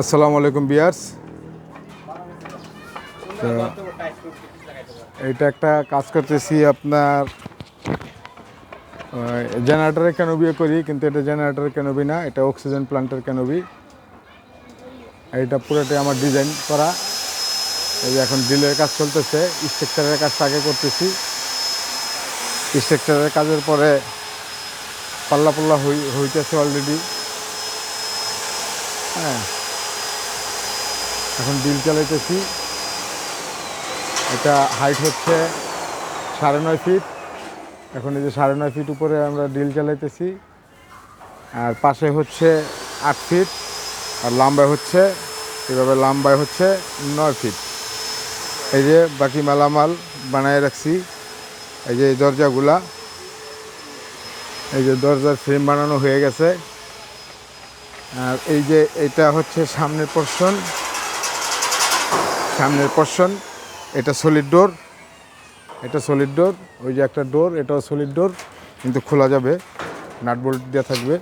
আসসালামু আলাইকুম বিয়ার্স। এটা একটা কাজ করতেছি আপনার জেনারেটারের ক্যানোবিও করি, কিন্তু এটা জেনারেটারের ক্যানোবি না, এটা অক্সিজেন প্লান্টের ক্যানোবি এটা পুরোটাই আমার ডিজাইন করা। এই যে এখন ড্রিলের কাজ চলতেছে স্ট্রাকচারের কাজটা আগে করতেছি। স্ট্রাকচারের কাজের পরে পাল্লা পাল্লা হই হইতেছে অলরেডি হ্যাঁ। এখন ডিল চালাইতেছি। এটা হাইট হচ্ছে সাড়ে নয় ফিট এখন এই যে সাড়ে নয় ফিট উপরে আমরা ডিল চালাইতেছি। আর পাশে হচ্ছে আট ফিট আর লম্বায় হচ্ছে, এভাবে লম্বায় হচ্ছে নয় ফিট এই যে বাকি মালামাল বানায় রাখছি। এই যে দরজাগুলা। এই যে দরজার ফ্রেম বানানো হয়ে গেছে। আর এই যে এটা হচ্ছে সামনের পোর্শন সামনের পোর্শন এটা সলিড ডোর এটা সলিড ডোর ওই যে একটা ডোর এটাও সলিড ডোর কিন্তু খোলা যাবে নাট বোল্ট দেওয়া থাকবে।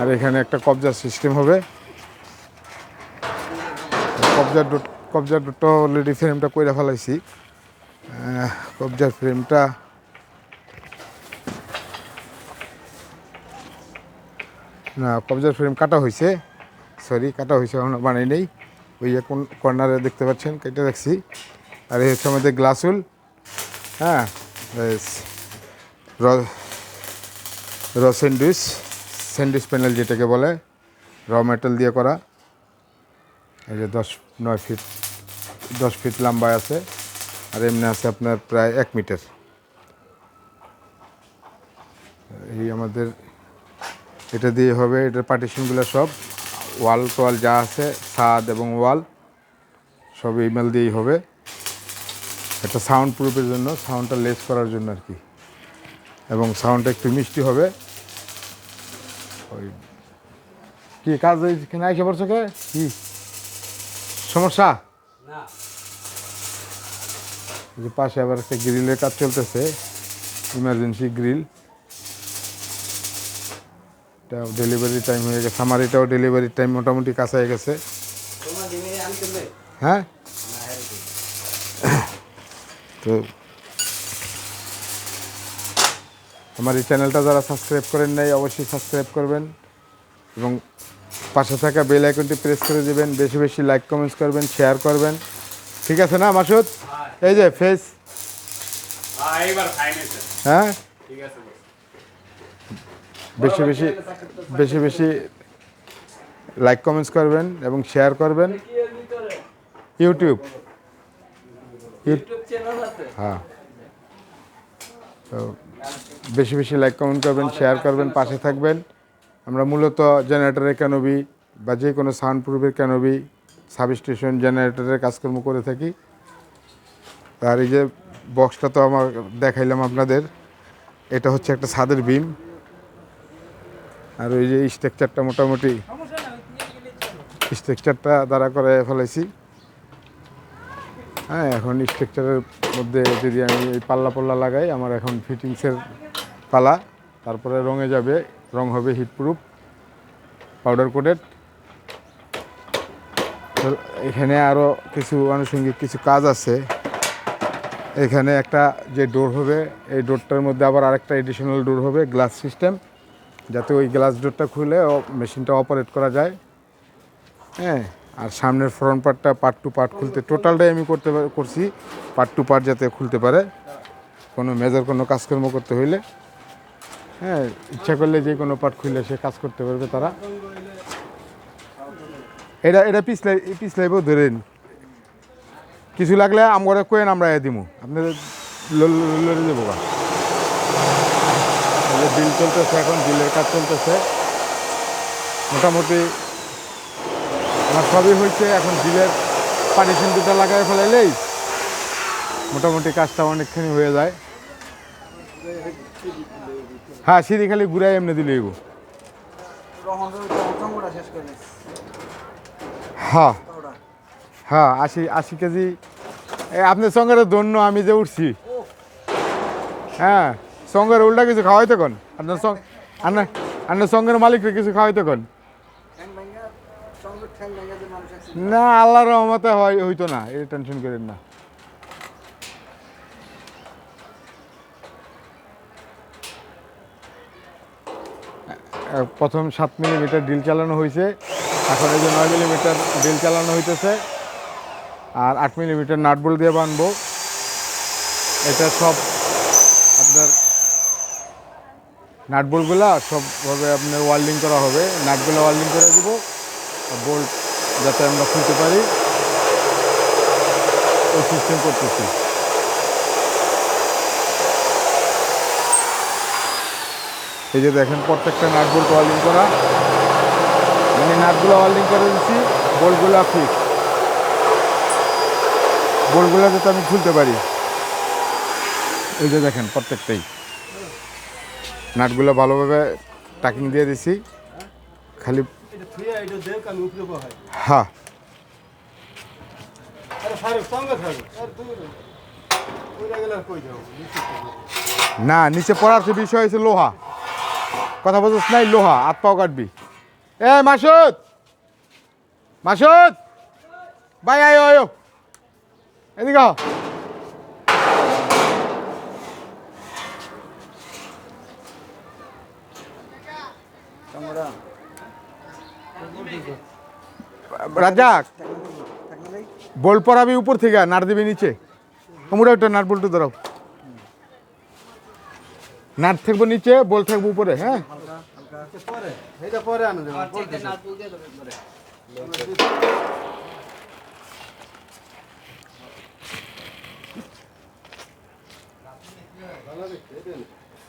আর এখানে একটা কবজার সিস্টেম হবে। কবজার ডোর কবজার ডোরটা অলরেডি ফ্রেমটা কইরা ফেলাইছি। কবজার ফ্রেমটা না, কবজার ফ্রেম কাটা হয়েছে সরি কাটা হয়েছে এখনও বানাই নেই। ওই যে কোন কর্নারে দেখতে পাচ্ছেন? কেটে রাখছি। আর এই হচ্ছে আমাদের গ্লাসুল হ্যাঁ র স্যান্ডউইচ স্যান্ডউইচ প্যানেল যেটাকে বলে র মেটাল দিয়ে করা। এই যে দশ নয় ফিট দশ ফিট লম্বায় আছে। আর এমনি আছে আপনার প্রায় এক মিটার এই আমাদের এটা দিয়ে হবে, এটার পার্টিশনগুলো সব। ওয়াল টোয়াল যা আছে ছাদ এবং ওয়াল সব ইমেল দিয়েই হবে। একটা সাউন্ড প্রুফের জন্য সাউন্ডটা লেস করার জন্য আর কি। এবং সাউন্ডটা একটু মিষ্টি হবে। ওই কি কাজ এখানে আইসে পড়ছো কে? কি? সমস্যা? পাশে আবার একটা গ্রিলের কাজ চলতেছে। ইমার্জেন্সি গ্রিল এটাও ডেলিভারি টাইম হয়ে গেছে। আমার এটাও ডেলিভারি টাইম মোটামুটি কাছায় গেছে। হ্যাঁ? তো আমার এই চ্যানেলটা যারা সাবস্ক্রাইব করেন নাই অবশ্যই সাবস্ক্রাইব করবেন এবং পাশে থাকা বেল আইকনটি প্রেস করে দেবেন বেশি বেশি লাইক কমেন্টস করবেন শেয়ার করবেন। ঠিক আছে না মাসুদ? এই যে ফেস হ্যাঁ হ্যাঁ? ঠিক আছে। বেশি বেশি বেশি বেশি লাইক কমেন্টস করবেন এবং শেয়ার করবেন। ইউটিউব হ্যাঁ। তো বেশি বেশি লাইক কমেন্ট করবেন শেয়ার করবেন পাশে থাকবেন। আমরা মূলত জেনারেটরের ক্যানোবি বা যে কোনো সাউন্ড প্রুফের ক্যানোবি সাবস্টেশন জেনারেটরের কাজকর্ম করে থাকি। আর এই যে বক্সটা তো আমার দেখাইলাম আপনাদের। এটা হচ্ছে একটা ছাদের বিম আর ওই যে স্ট্রাকচারটা মোটামুটি স্ট্রাকচারটা দ্বারা করে ফেলেছি হ্যাঁ এখন স্ট্রাকচারের মধ্যে যদি আমি এই পাল্লা পাল্লা লাগাই, আমার এখন ফিটিংসের পালা, তারপরে রঙে যাবে, রং হবে হিটপ্রুফ পাউডার কোটেড এখানে আরও কিছু আনুষঙ্গিক কিছু কাজ আছে। এখানে একটা যে ডোর হবে, এই ডোরটার মধ্যে আবার আরেকটা এডিশনাল ডোর হবে গ্লাস সিস্টেম যাতে ওই গ্লাস ডোরটা খুলে মেশিনটা অপারেট করা যায় হ্যাঁ আর সামনের ফ্রন্ট পার্টটা পার্ট টু পার্ট খুলতে টোটালটাই আমি করতে করছি পার্ট টু পার্ট যাতে খুলতে পারে কোনো মেজর কোনো কাজকর্ম করতে হইলে হ্যাঁ ইচ্ছা করলে যে কোনো পার্ট খুলে সে কাজ করতে পারবে তারা এটা এটা পিছলাই পিছলাইবও ধরেন কিছু লাগলে আমরা কোয়েন আমরা দিমু আপনাদের লড়ে দেবো বিল চলতেছে এখন, বিলের কাজ চলতেছে। মোটামুটি আমার সবই হয়েছে, এখন বিলের পার্টিশন দুটো লাগাই ফেলাইলেই মোটামুটি কাজটা অনেকখানি হয়ে যায়। হ্যাঁ সিঁড়ি খালি ঘুরাই এমনি দিলেই এগো হ্যাঁ হ্যাঁ আশি আশি কেজি। আপনার সঙ্গে ধন্য, আমি যে উঠছি। হ্যাঁ। সঙ্গের উল্টা কিছু খাওয়াইতে কোন? আপনার আপনার সঙ্গের মালিককে কিছু খাওয়াইতে কোন? না, আল্লাহর রহমতে হয় হইতো না, এই টেনশন করেন না। প্রথম সাত মিলিমিটার ডিল চালানো হয়েছে এখন এই যে নয় মিলিমিটার ডিল চালানো হইতেছে, আর আট মিলিমিটার নাটবল দিয়ে বানবো। এটা সব আপনার নাটবলগুলা সবভাবে আপনার ওয়ার্ল্ডিং করা হবে। নাটগুলো ওয়ার্ল্ডিং করে দেবো। বোল্ট যাতে আমরা খুলতে পারি। ওই সিস্টেম করতেছি। এই যে দেখেন, প্রত্যেকটা নাট বোল্ট ওয়ার্ল্ডিং করা। মানে নাটগুলো ওয়ার্ল্ডিং করে দিচ্ছি বোল্টগুলো ফিক্স বোল্টগুলো যাতে আমি খুলতে পারি। এই যে দেখেন, প্রত্যেকটাই। নাটগুলো ভালোভাবে টাকিং দিয়ে দিছি। খালি হ্যাঁ। না, নিচে পড়ার বিষয় হয়েছে লোহা। কথা বলছিস নাই, লোহা, হাত পাও কাটবি। এ, মাসুদ! মাসুদ! ভাই, আয়ো আয়ো এদিকে আও। তোমরা রাজাক বল পড়াবি উপর থেকে নাট দিবি নিচে। তোমরা একটা নাট বলটু ধরাও নাট থাকব নিচে বল থাকব উপরে হ্যাঁ।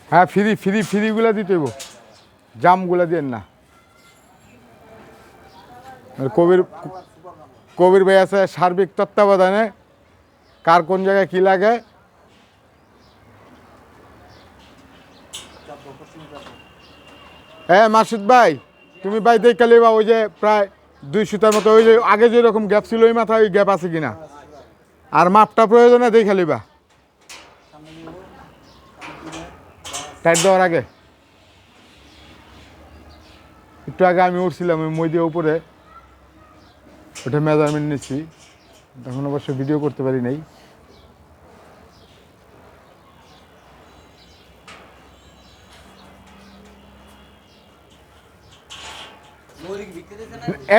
হ্যাঁ ফ্রি ফ্রি ফ্রিগুলো দিতে জামগুলো দেন না। কবির কবির ভাই আছে সার্বিক তত্ত্বাবধানে, কার কোন জায়গায় কী লাগে? হ্যাঁ মাসুদ ভাই, তুমি ভাই দেখে লিবা, ওই যে প্রায় দুই সুতার মতো, ওই যে আগে যেরকম গ্যাপ ছিল, ওই মাথায় ওই গ্যাপ আছে কিনা? আর মাপটা প্রয়োজনে দেখে লিবা। টাইট দেওয়ার আগে। একটু আগে আমি উঠছিলাম, ওই মই দিয়ে উপরে। ওটা মেজারমেন্ট নিচ্ছি তখন অবশ্য ভিডিও করতে পারি নাই।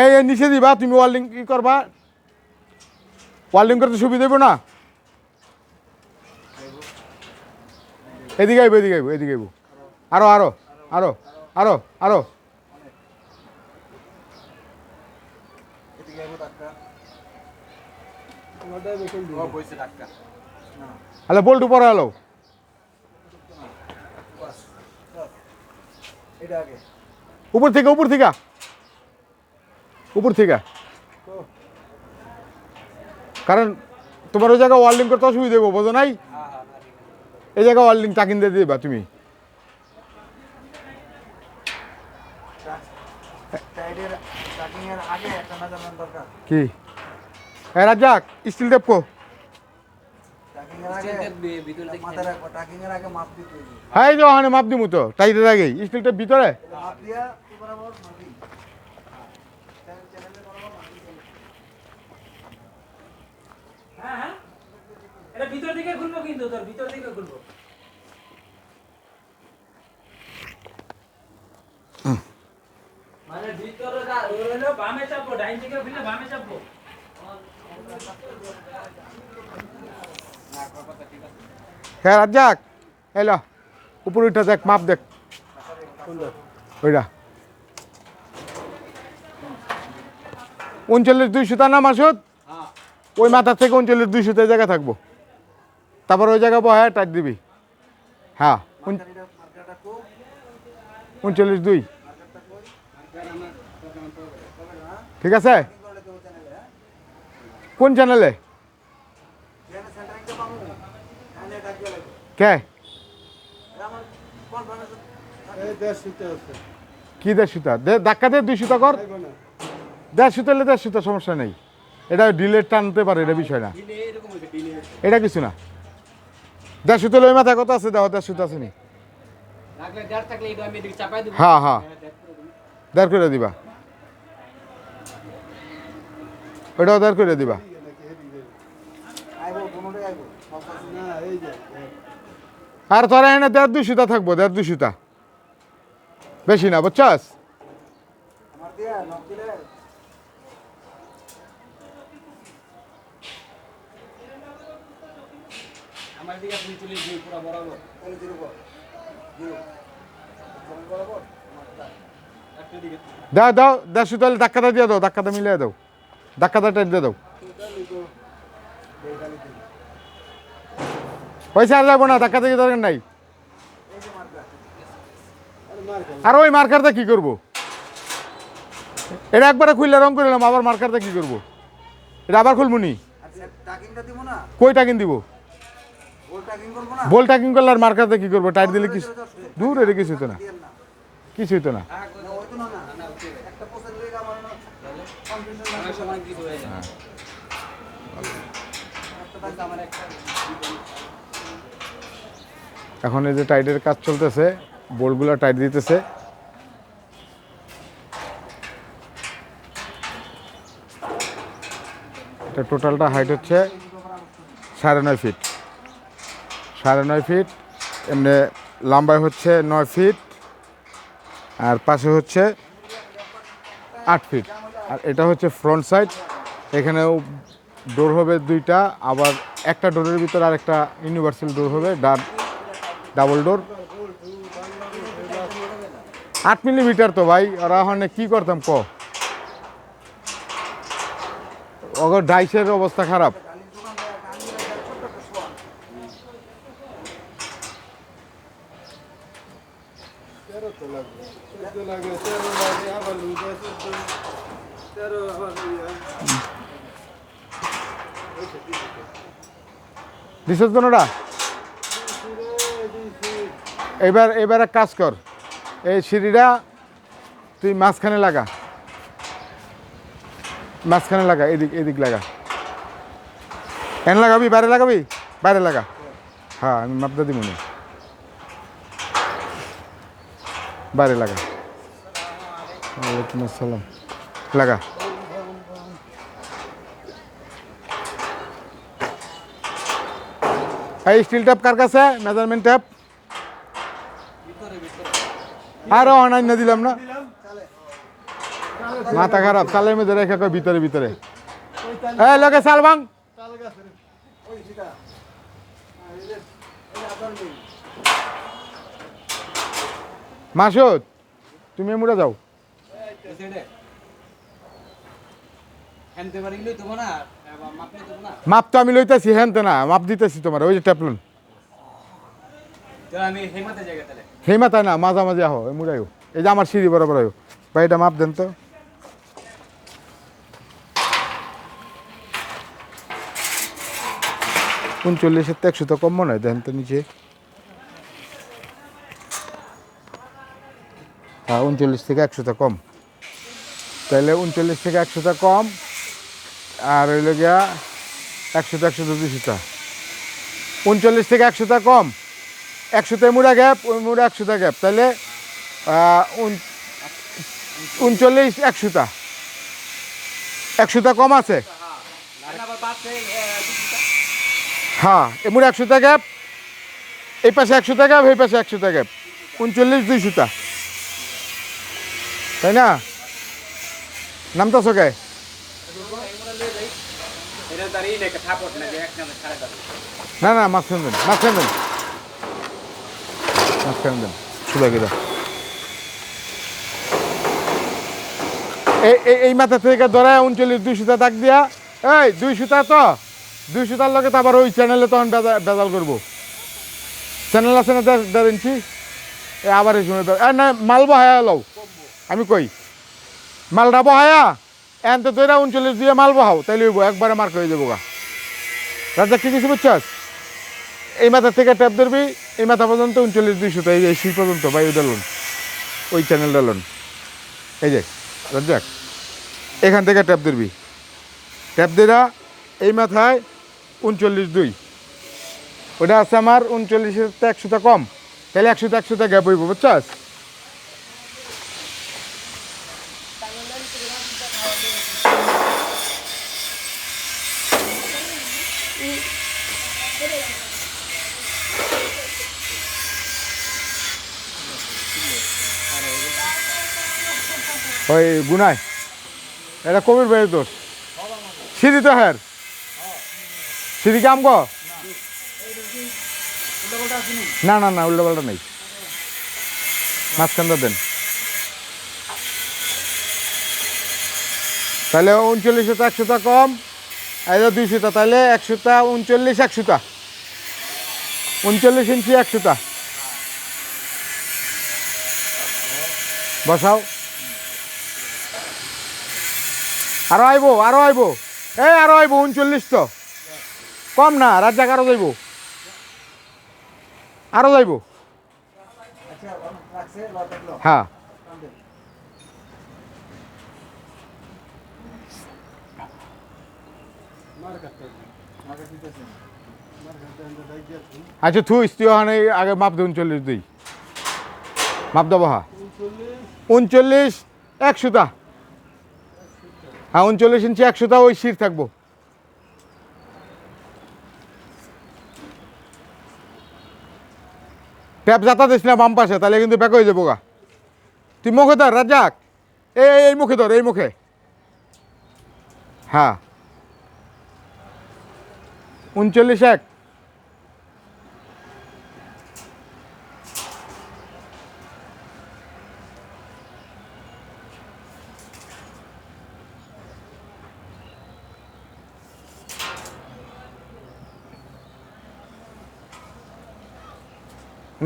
এই নিচে দিবা, তুমি ওয়ার্ল্ডিং কি করবা। ওয়ার্ল্ডিং করতে সুবিধা দেবো না? এদিকে আইবো এদিকে আইবো এদিকে আইবো। আরও আরও আরও আরও আরও এদিকে আইবো ডাক্তার তাহলে বল্টু পরে এলো উপর থেকে উপর থেকে। উপর থেকে। কারণ তোমার ওই জায়গায় ওয়ার্ল্ডিং করতে অসুবিধা দেবো বোঝো নাই? এই জায়গায় ওয়ার্ল্ডিং টাকিন দিয়ে দিবা তুমি। কি? হ্যাঁ Razzak steel tape co. Trucking এর আগে মাথায় রাখব ট্রাকিং এর আগে মাপ দিতে হবে। হ্যাঁ যে ওখানে মাপ দিমু তো টাইটের আগেই স্টিল টেপ ভিতরে? তুই হ্যাঁ হ্যাঁ। এটা ভিতর দিকে খুলবো কিন্তু তোর ভিতর দিকে খুলবো। মানে ভিতরে বামে চাপবো ডাইন দিকে খুললে বামে চাপবো। হ্যাঁ রাজাক এলো উপর উঠে দেখ, মাপ দেখ। ওইটা উনচল্লিশ দুই সুতা না মাসুদ ওই মাথা থেকে উনচল্লিশ দুই সুতা জায়গা থাকব। তারপর ওই জায়গা বহায় টাইট দিবি। হ্যাঁ উনচল্লিশ, দুই। ঠিক আছে কি করলে কেউ চ্যানেলে হ্যাঁ কোন চ্যানেলে কে? কি দেড় সুতা? দে ধাক্কা দে দুই সুতা কর। দেড় সুতা হলে দেড় সুতা সমস্যা নেই। এটা ডিলেট টানতে পারে এটা বিষয় না। এটা কিছু না। দেড় সুতা ওই মাথায় কত আছে দেখো দেড় সুতা আছে নি। হ্যাঁ হ্যাঁ। দেড় করে দিবা। ওইটা অর্ডার করে দিবা। আর তোরা এনে দেড় সুতা থাকব, দেড় সুতা বেশি না, বুঝছাস? দাও দাও সুতা হলে ধাক্কাটা দিয়ে দাও, ধাক্কাটা মিলিয়ে দাও। ধাক্কাটা টাইট দিয়ে দাও। পয়সা আর যাব না, ধাক্কা থেকে দরকার নাই। আর ওই মার্কারটা কি করব? এটা একবারে খুললে রং করলাম আবার মার্কারটা কি করব? এটা আবার দিব না? কই টাকিং দিব? বল টাকিং করলে আর মার্কারটা কি করব? টাইট দিলে কি দূর, এটা কিছু হতো না। কিছু হতো না একটা পোষের লেগে আমার কনফিউশন অনেক সময় কিছু হয়ে যায় একটা টাকা আমার একটা এখন এই যে টাইটের কাজ চলতেছে বোল্টগুলো টাইট দিতেছে। টোটালটা হাইট হচ্ছে সাড়ে নয় ফিট। সাড়ে নয় ফিট, এমনি লম্বায় হচ্ছে নয় ফিট, আর পাশে হচ্ছে আট ফিট। আর এটা হচ্ছে ফ্রন্ট সাইড এখানেও ডোর হবে দুইটা, আবার একটা ডোরের ভিতরে আর একটা ইউনিভার্সাল ডোর হবে, ডান ডাবল ডোর। আট মিলিমিটার তো ভাই ওরা ওখানে কি করতাম ক ওগর ডাইসের অবস্থা খারাপ। তেরো তো লাগবে চোদ্দ লাগে তেরো লাগে আবার লুজা চোদ্দ তেরো আবার ইয়া। দিছস কোনোটা এবার এবার এক কাজ কর। এই সিঁড়িটা তুই মাঝখানে লাগা। মাঝখানে লাগা, এদিক এদিক লাগা। এন লাগাবি, বাইরে লাগাবি? বাইরে লাগা। হ্যাঁ আমি মাপটা দিব না। বাইরে লাগা। ওয়ালাইকুম আসসালাম। লাগা। এই স্টিল ট্যাপ কার কাছে? Measurement tape. আরও অনান্য দিলাম না? মাথা খারাপ চালের মধ্যে রেখে কয় ভিতরে ভিতরে? এই লোকে চাল ভাঙ। মাসুদ তুমি এমুড়া যাও। মাপ তো আমি লইতেছি হ্যান না মাপ দিতেছি তোমার ওই যে ট্যাপলুন। তাহলে আমি হেমাতে জায়গা তাহলে। সেই মাথায় না, মাঝামাঝি আহো এমুড়াইও এই যে আমার সিঁড়ি বরাবর আয়ো। ভাই, এটা মাপ দেন তো। উনচল্লিশের তো একশো তো কম মনে হয়, দেন তো নিচে। হ্যাঁ উনচল্লিশ থেকে একশোটা কম। তাহলে উনচল্লিশ থেকে একশোটা কম, আর হইল গিয়া একশোটা একশোটা দুশোটা উনচল্লিশ থেকে একশোটা কম। একশোতে মুড়া গ্যাপ ওই মুড়া একশোটা গ্যাপ। তাহলে উনচল্লিশ একশোটা। একশোটা কম আছে? হ্যাঁ এ মুড়া একশোটা গ্যাপ এই পাশে একশোটা গ্যাপ এই পাশে একশোটা গ্যাপ। উনচল্লিশ দুইশোটা। তাই না? নামটা কে? এটা দাঁড়িয়ে নেই থাপট না না দেন মাঝখানে দেন। দেন সুদা গিরা এই, এই- মাথা থেকে ধরে উনচল্লিশ, দুই সুতা দাগ দিয়া। এই, দুই সুতা তো। দুই সুতার লগে আবার ওই চ্যানেলে তখন বেজা- বেজাল করব। চ্যানেল আছে না ইঞ্চি এ, আবার এই এ, না, মাল বহায়া লও। আমি কই? মালটা বহায়া? এন তো তোরা উনচল্লিশ দিয়ে মাল বহাও, তাইলে একবারে মার্ক হয়ে যাব গা। রাজা কি কিছু বুঝছস? এই মাথা থেকে ট্যাপ ধরবি, এই মাথা পর্যন্ত উনচল্লিশ, দুইশো এই এই সেই পর্যন্ত বা ওই ডালুন ওই চ্যানেল ডালুন এই যে যাক এখান থেকে ট্যাপ ধরবি। ট্যাপ দেরা এই মাথায় উনচল্লিশ, দুই। ওটা আছে আমার উনচল্লিশের তো একশোটা কম। তাহলে একশোতে একশোতে গ্যাপ হইব, বুঝছস? ওই গুনায় এটা কবির ভাইয়ের দোষ। সিঁড়ি তো হ্যার সিঁড়ি কাম কর না না না উল্টো পাল্টা নেই। মাঝখানটা দেন। তাহলে উনচল্লিশটা একশোটা কম যে দুইশোটা তাহলে একশোটা উনচল্লিশ একশোটা উনচল্লিশ ইঞ্চি একশোটা বসাও। আরও আইবো আরও আইবো। এই আরও আইবো, উনচল্লিশ তো। কম না রাজ্জাক আরও যাইবো। আরও যাইবো। হ্যাঁ। আচ্ছা থুইস, তুই ওখানে আগে মাপ দে, উনচল্লিশ দুই। মাপ দেবো হ্যাঁ উনচল্লিশ একশোটা হ্যাঁ উনচল্লিশ ইঞ্চি একশোটা ওই শির থাকব। ট্যাপ যাতা দিস না বাম পাশে, তাহলে কিন্তু ব্যাক হয়ে যাব গা। তুই মুখে ধর, রাজাক। এই, এই- মুখে ধর, এই মুখে। হ্যাঁ। উনচল্লিশ এক।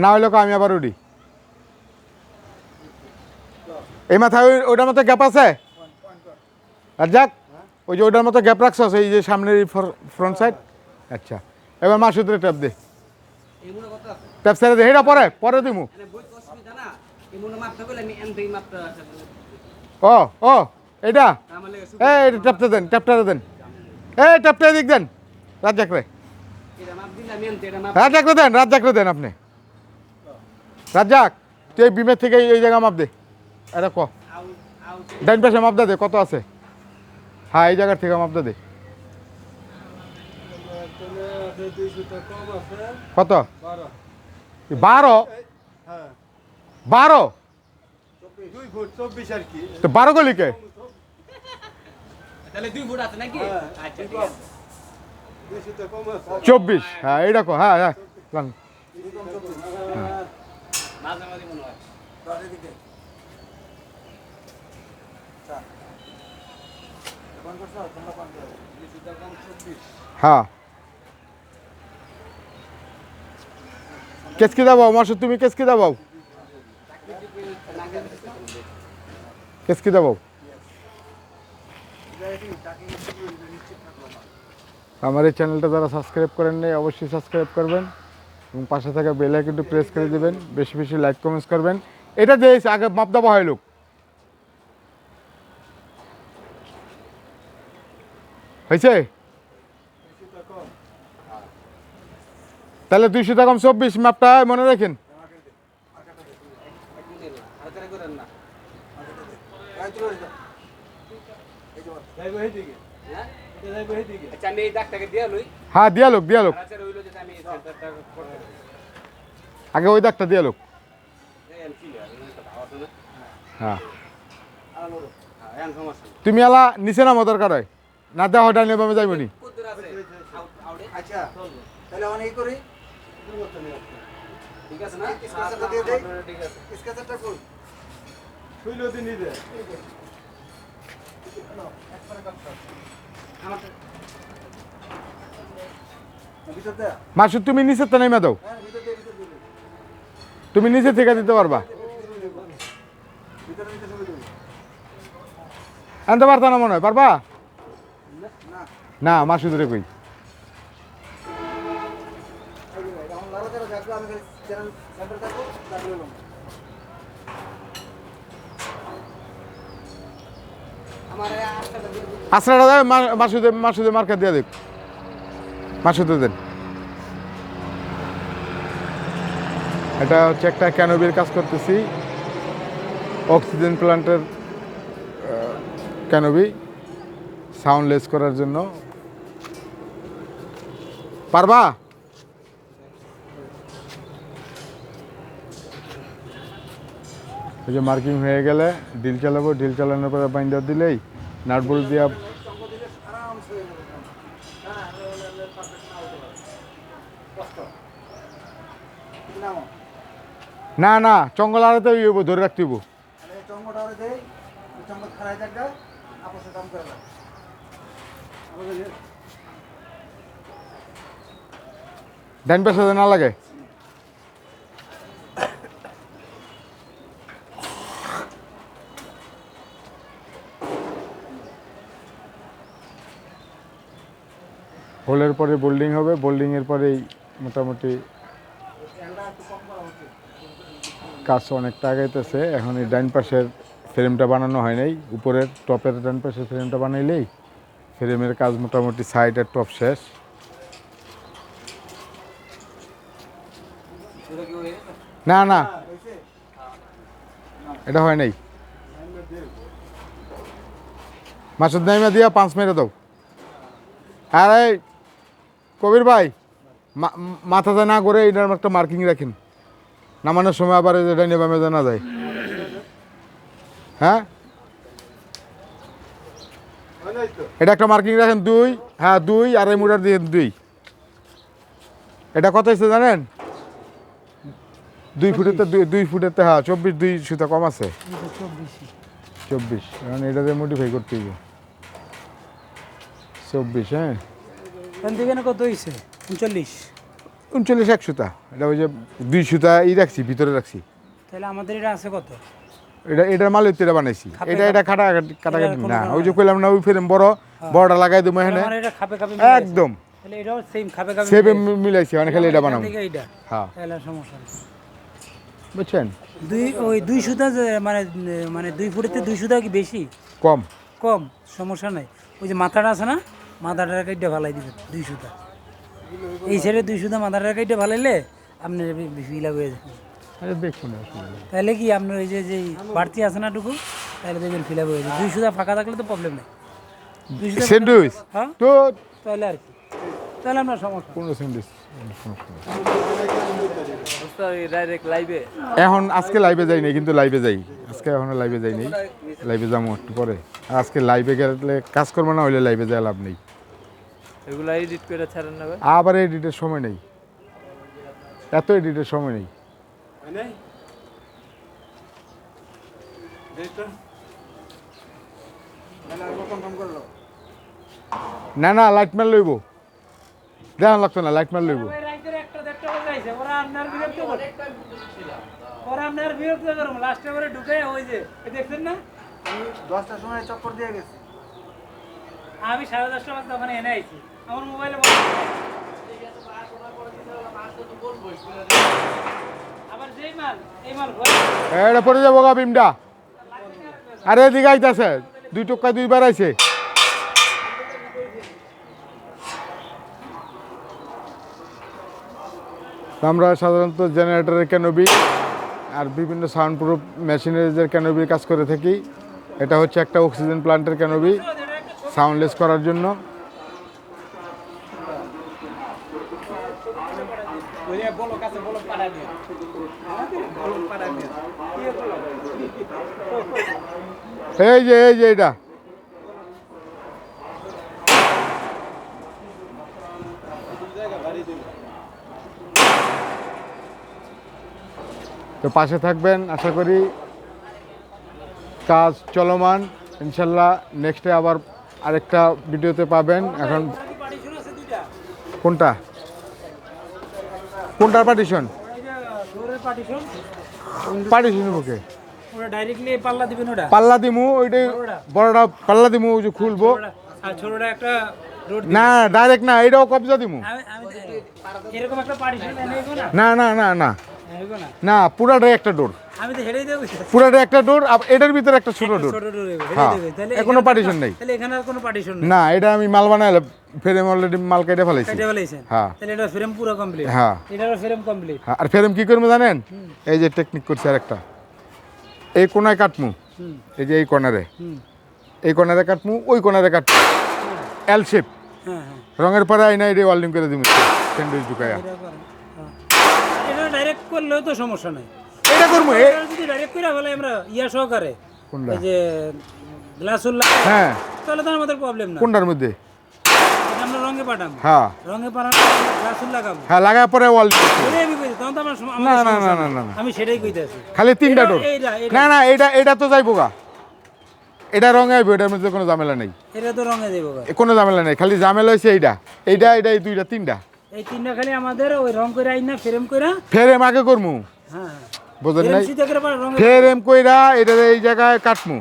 না হইলে কো আমি আবার উঠি এই মাথায় ওই ওটার মতো গ্যাপ আছে? আর যাক ওই যে ওটার মতো গ্যাপ রাখছস এই যে সামনের ফ্রন্ট সাইড আচ্ছা এবার মাসুদের ট্যাপ দে। ট্যাপ ছেড়ে দে এটা পরে পরে দিমু। ও ও এটা এই এটা ট্যাপটা দেন ট্যাপটা দেন। এই ট্যাপটা এদিক দেন। রাজ্জাক রে। রাজ্জাক রে দেন রাজ্জাক রে দেন আপনি। রাজ্জাক তুই এই বিমের থেকে এই- এই জায়গা মাপ দে। এটা ক। ডাইন পাশে মাপদা দে কত আছে? হ্যাঁ এই জায়গার থেকে মাপদা দে কত? বারো? বারো? হ্যাঁ তো বারো আছে নাকি? হ্যাঁ, আচ্ছা চব্বিশ। হ্যাঁ এইটা কো। হ্যাঁ হ্যাঁ। লান। মাঝে মাঝে মনে হয়। লটের দিকে। আচ্ছা। হ্যাঁ। কেসকি দাবাও মাসুদ তুমি কেসকি দাবাও কেসকি দাবাও আমার এই চ্যানেলটা যারা সাবস্ক্রাইব করেন নাই অবশ্যই সাবস্ক্রাইব করবেন। এবং পাশে থাকা বেল আইকনটি প্রেস করে দেবেন, বেশি বেশি লাইক কমেন্টস করবেন। এটা যে আগে মাপ দেওয়া হয়, লোক। হয়েছে? তাহলে দুইশো টাকা চব্বিশ মাপটা মনে রাখেন। হ্যাঁ? আচ্ছা এই দাগটাকে দিয়ে লই। হ্যাঁ দিয়ালোক দিয়ালোক আচ্ছা রইল যে আমি সেন্টারটা করতে আগে ওই দাগটা আছে না হ্যাঁ। হ্যাঁ তুমি আলা নিচে নামো দরকার হয় না দেওয়া হয় ডাইনে বামে যাইবনি। কত আছে। আউট আউটে আচ্ছা ঠিক আছে মাসুদ, তুমি নিচে তো নেমে দাও। তুমি নিচে থেকে দিতে পারবা। আনতে পারতা না মনে হয়, পারবা? না, মাসুদরে কই। আশ্রাটা মাসুদে মাসুদে মার্কা দিয়ে দেখ। মাসুদে দেন এটা হচ্ছে একটা ক্যানোবির কাজ করতেছি। অক্সিজেন প্লান্টের ক্যানোবি সাউন্ডলেস করার জন্য। পারবা? ওই যে মার্কিং হয়ে গেলে, ডিল চালাবো, ডিল চালানোর পরে বাইন্ডার দিলেই নাট বল দিয়া নামো না না চঙ্গল আড়াতে ইয়ে ধরে রাখতে হইবো। ডাইন পাশে না লাগে হোলের পরে বোল্ডিং হবে বোল্ডিংয়ের পরেই মোটামুটি কাজ অনেকটা আগাইতেছে এখন এই ডাইন পাশের ফ্রেমটা বানানো হয় নাই, উপরের টপের ডান পাশের ফ্রেমটা বানাইলেই ফ্রেমের কাজ মোটামুটি সাইড আর টপ শেষ? না না, এটা হয় নাই। মাসুদ নাইমা দিয়া পাঁচ মেরে দাও। আরে, কবির ভাই, মা- মাথাতে না করে এটার একটা মার্কিং রাখেন। নামানোর সময় আবার এই যে ডাইনে বামে জানা যায়। হ্যাঁ? এটা একটা মার্কিং রাখেন দুই হ্যাঁ দুই, আর এই মুটার দিয়ে দুই। এটা কত হয়েছে জানেন? দুই ফুটেতে দুই ফুটেতে হ্যাঁ চব্বিশ, দুই সুতা কম আছে। চব্বিশ এখন এটা দিয়ে মডিফাই করতে হবে। চব্বিশ হ্যাঁ। কত হয়েছে? উনচল্লিশ। উনচল্লিশ এক সুতা। এটা ওই যে দুই সুতা ই রাখছি ভিতরে রাখছি। তাহলে আমাদের এটা আছে কত? এটা এটার মাল এটা বানাইছি। এটা এটা কাটা কাটাকাটি না ওই যে কইলাম না ওই ফ্রেম বড় বড়টা লাগাই দেবো এখানে। একদম। তাহলে এটাও সেম মিলাইছি। অনেক খালি এটা বানাবো। এইটা। হ্যাঁ। তাহলে সমস্যা বুঝছেন? দুই ওই দুই সুতা মানে মানে দুই ফুটেতে দুই সুতা কি বেশি? কম। কম সমস্যা নাই। ওই যে মাথাটা আছে না মাথাটা কাইটা ভালাই দিবেন দুই সুতা। এই সাইডে দুই সুতা মাথাটা কাইটা ভালাইলে আপনার ফিলা হয়ে যাবে আরে দেখুন তাহলে কি আপনার ওই যে যে বাড়তি আছে না টুকু তাহলে দেখবেন ফিলা হয়ে যাবে দুই সুতা ফাঁকা থাকলে তো প্রবলেম নেই। দুই স্যান্ডউইচ? হ্যাঁ? তো তাহলে আর কি। তাহলে আপনার সমস্যা। পনেরো স্যান্ডউইচ এখন আজকে লাইভে যাই নাই কিন্তু লাইভে যাই। আজকে এখনও লাইভে যাই নাই। লাইভে যাব একটু পরে। আর আজকে লাইভে গেলে কাজ করব না হইলে লাইভে যাওয়া লাভ নেই। এগুলো এডিট করে ছাড়েন না ভাই। আবার এডিটের সময় নেই। এত এডিটের সময় নেই। কনফার্ম করল? না না লাইট মার লইব। দেখান লাগতো না লাইট মার লইব। একটা দেড়টা বাজে আইছে, ওরা আপনার বিরক্ত করে। ওরা আপনার বিরক্ত করব লাস্টে করে ঢুকে ওই যে দেখছেন না? আমি দশটার সময় চক্কর দিয়ে গেছি। আমি সাড়ে দশটা বাজে ওখানে এনে আইছি। আমার মোবাইলে আরে এদিকে আইতাছে, দুই টক্কা দুইবার আইছে। আমরা সাধারণত জেনারেটরের ক্যানোবি আর বিভিন্ন সাউন্ড প্রুফ মেশিনারিজের ক্যানোবির কাজ করে থাকি। এটা হচ্ছে একটা অক্সিজেন প্লান্টের ক্যানোবি সাউন্ডলেস করার জন্য বলো এই যে এই যে এটা। তো পাশে থাকবেন, আশা করি কাজ চলমান। ইনশাল্লাহ নেক্সটে আবার আরেকটা ভিডিওতে পাবেন। এখন কোনটা? কোনটার পার্টিশন পার্টিশন? পার্টিশন বুকে ওটা ডাইরেক্টলি পাল্লা দিবেন ওটা পাল্লা দিমু ওইটাই বড়টা পাল্লা দিমু ওই যে খুলবো। আর ছোটটা একটা না ডাইরেক্ট না এটাও কবজা দিমু। এরকম একটা পার্টিশন না? না না না না। এগো না? না পুরাটাই একটা ডোর আমি তো হেরেই দেবো পুরাটাই একটা ডোর এটার ভিতরে একটা ছোট ডোর। ছোট ডোর হ্যাঁ, দেবে তাহলে কোনো partition নেই। তাহলে এখানে আর কোনো পার্টিশন নেই। না এটা আমি মাল বানাইলাম ফ্রেম অলরেডি মাল কেটে ফেলাইছি। কেটে ফেলাইছেন। হ্যাঁ। তাহলে এটা ফ্রেম পুরো কমপ্লিট হ্যাঁ। এটারও ফ্রেম কমপ্লিট হ্যাঁ, আর ফ্রেম কি করব জানেন? এই যে টেকনিক করছি আর একটা এই কোনায় কাটমু। এই যে এই কর্নারে এই কর্নারে কাটমু ওই কর্নারে কাটমু। এল শেপ হ্যাঁ রঙের পরে আইনা এটা ওয়াল্ডিং করে দিব স্যান্ডউইচ হ্যাঁ। এটা ডাইরেক্ট করলেও তো সমস্যা নাই। এটা করব এ যদি ডাইরেক্ট করে ফেলাই আমরা ইয়া সহকারে। কোনটা? যে গ্লাসুল হ্যাঁ। তাহলে তো আমাদের প্রবলেম না। কোনটার মধ্যে? আমরা রঙে হ্যাঁ। রঙে পাঠানো গ্লাসুল লাগাবো হ্যাঁ লাগার পরে ওয়াল না না না না না না। আমি সেটাই কইতেছি। খালি তিনটা ডোর। না না এটা এটা তো যাইবো গা। এটা রঙে আইবো এটার মধ্যে কোনো ঝামেলা নেই। এটা তো রঙে গা। কোনো ঝামেলা নেই খালি ঝামেলা হয়েছে এইটা। এইটা এইটা এই দুইটা তিনটা। এই তিনটা খালি আমাদের ওই রং করে আইনা ফ্রেম করে ফের এম আগে করমু। হ্যাঁ। বোঝেন নাই? ফের এম কইরা এটা এই জায়গায় কাটমু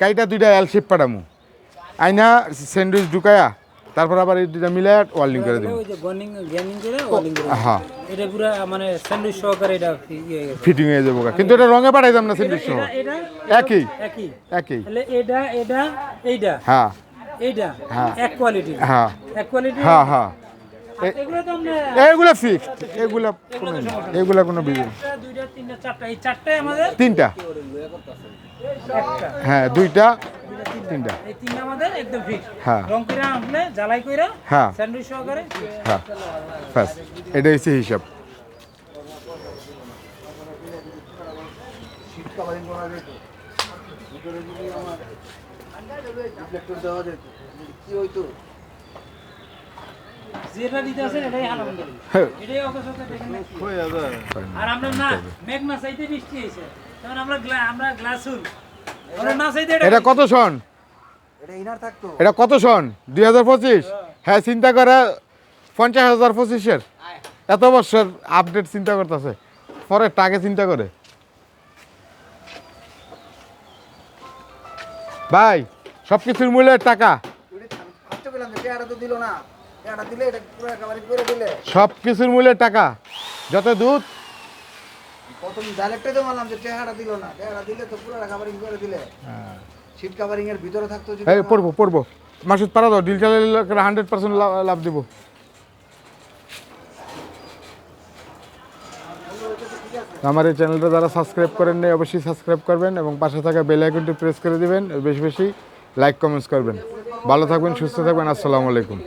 কাইটা দুইটা এল শেপ পাঠামু। আইনা স্যান্ডউইচ ঢুকায়া তারপর আবার এই দুইটা মিলায় ওয়ার্ল্ডিং করে দেবো হ্যাঁ। এটা পুরো মানে স্যান্ডউইচ সহকারে এটা ফিটিং হয়ে যাব। কিন্তু এটা রঙে পাঠাইতাম না স্যান্ডউইচ সহ। একই। একই। একই। তাহলে এটা এটা এইটা। হ্যাঁ। এইটা। হ্যাঁ। এক কোয়ালিটি হ্যাঁ। এক কোয়ালিটি হ্যাঁ হ্যাঁ। এগুলো তো ফিক্সড এগুলা কোনো এগুলা কোনো বিজনেস তিনটা চারটা আমাদের? তিনটা। হ্যাঁ দুইটা তিনটা। আমাদের ফিক্স হ্যাঁ। রং করে জ্বালাই হ্যাঁ। হ্যাঁ ব্যাস এটা হচ্ছে হিসাব। দেওয়া যেত কি হইতো? যেটা দিতে আছে এটাই আলহামদুলিল্লাহ। হ্যাঁ। এটাই অকস্মাতে দেখেন না। আর আমরা না মেঘ না চাইতে বৃষ্টি হয়েছে। তখন আমরা আমরা গ্লাসুল ওরা না চাইতে এটা কত সন? এটা ইনার থাকতো। এটা কত সন? দুই হাজার পঁচিশ? হ্যাঁ। চিন্তা করে পঞ্চাশ হাজার পঁচিশের। এত বছর আপডেট চিন্তা করতেছে। পরে টাকে চিন্তা করে। ভাই সব কিছুর মূল্যের টাকা। দিল না। সব কিছুর মূল্যের টাকা। যত দুধ। প্রথম ডাইরেক্টে তো বললাম যে টেহাটা দিল না। টেহাটা দিলে তো পুরো কাভারিং করে দিলে। শীত কাভারিং এর ভিতরে থাকতো এই পড়ব পড়ব। মাসুদ পারা দাও। ডিল চালালে হান্ড্রেড পার্সেন্ট লাভ দিব। আমার এই চ্যানেলটা যারা সাবস্ক্রাইব করেন নাই অবশ্যই সাবস্ক্রাইব করবেন এবং পাশে থাকা বেল আইকনটি প্রেস করে দিবেন। বেশি বেশি লাইক কমেন্টস করবেন। ভালো থাকবেন সুস্থ থাকবেন। আসসালামু আলাইকুম।